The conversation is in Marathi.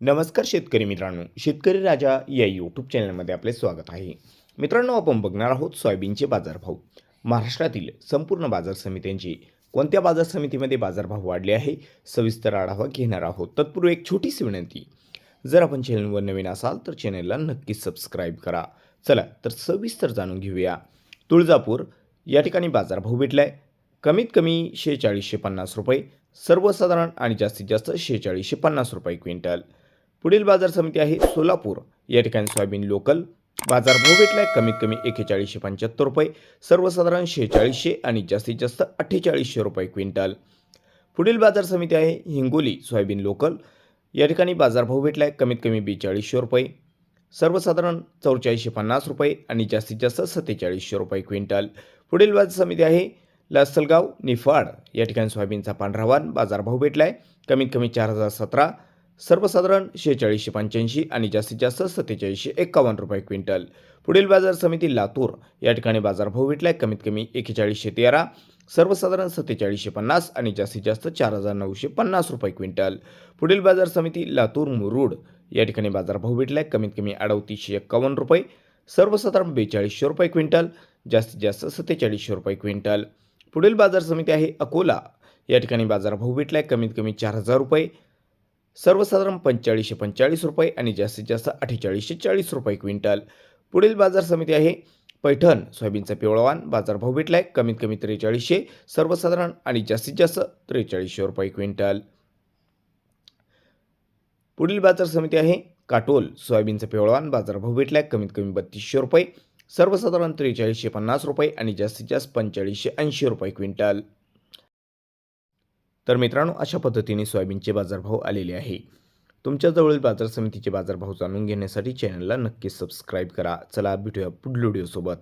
नमस्कार शेतकरी मित्रांनो. शेतकरी राजा या यूट्यूब चॅनलमध्ये आपले स्वागत आहे. मित्रांनो आपण बघणार आहोत सोयाबीनचे बाजारभाव. महाराष्ट्रातील संपूर्ण बाजार समित्यांचे कोणत्या बाजार समितीमध्ये बाजारभाव वाढले आहे? सविस्तर आढावा घेणार आहोत. तत्पूर्वी एक छोटीशी विनंती. जर आपण चॅनलवर नवीन असाल तर चॅनलला नक्की सबस्क्राईब करा. चला तर सविस्तर जाणून घेऊया. तुळजापूर या ठिकाणी बाजारभाव भेटला आहे कमीत कमी शेहेचाळीसशे पन्नास रुपये सर्वसाधारण आणि जास्तीत जास्त शेहेचाळीसशे पन्नास रुपये क्विंटल. पुढील बाजार समिती आहे सोलापूर. या ठिकाणी सोयाबीन लोकल बाजारभाव भेटला आहे कमीत कमी एकेचाळीसशे पंच्याहत्तर रुपये सर्वसाधारण शेहेचाळीसशे आणि जास्तीत जास्त अठ्ठेचाळीसशे रुपये क्विंटल. पुढील बाजार समिती आहे हिंगोली सोयाबीन लोकल. या ठिकाणी बाजारभाव भेटला आहे कमीत कमी बेचाळीसशे रुपये सर्वसाधारण चौचाळीसशे पन्नास रुपये आणि जास्तीत जास्त सत्तेचाळीसशे रुपये क्विंटल. पुढील बाजार समिती आहे लासलगाव निफाड. या ठिकाणी सोयाबीनचा पांढरावान बाजारभाव भेटला आहे कमीत कमी चार हजार सतरा सर्वसाधारण शेहेचाळीसशे पंच्याऐंशी आणि जास्तीत जास्त सत्तेचाळीसशे एकावन्न रुपये क्विंटल. पुढील बाजार समिती लातूर. या ठिकाणी बाजारभाव भेटला आहे कमीत कमी एकेचाळीसशे तेरा सर्वसाधारण सत्तेचाळीसशे पन्नास आणि जास्तीत जास्त चार हजार नऊशे पन्नास रुपये क्विंटल. पुढील बाजार समिती लातूर मुरुड. या ठिकाणी बाजारभाव भेटला आहे कमीत कमी अडतीसशे एक्कावन्न रुपये सर्वसाधारण बेचाळीसशे रुपये क्विंटल जास्तीत जास्त सत्तेचाळीसशे रुपये क्विंटल. पुढील बाजार समिती आहे अकोला. या ठिकाणी बाजारभाव भेटला आहे कमीत कमी चार हजार रुपये सर्वसाधारण पंचेचाळीसशे पंचेचाळीस रुपये आणि जास्तीत जास्त अठ्ठेचाळीसशे चाळीस रुपये क्विंटल. पुढील बाजार समिती आहे. पैठण सोयाबीनचा पिवळवान बाजारभाव भेटला आहे कमीत कमी त्रेचाळीसशे सर्वसाधारण आणि जास्तीत जास्त त्रेचाळीसशे रुपये क्विंटल. पुढील बाजार समिती आहे. काटोल सोयाबीनचा पिवळवान बाजारभाव भेटला आहे कमीत कमी बत्तीसशे रुपये सर्वसाधारण त्रेचाळीसशे पन्नास रुपये आणि जास्तीत जास्त पंचेचाळीसशे ऐंशी रुपये क्विंटल. तर मित्रांनो अशा पद्धतीने सोयाबीनचे बाजारभाव आलेले आहे. तुमच्याजवळील बाजार समितीचे बाजारभाव जाणून घेण्यासाठी चॅनलला नक्की सबस्क्राईब करा. चला भेटूया पुढील व्हिडिओसोबत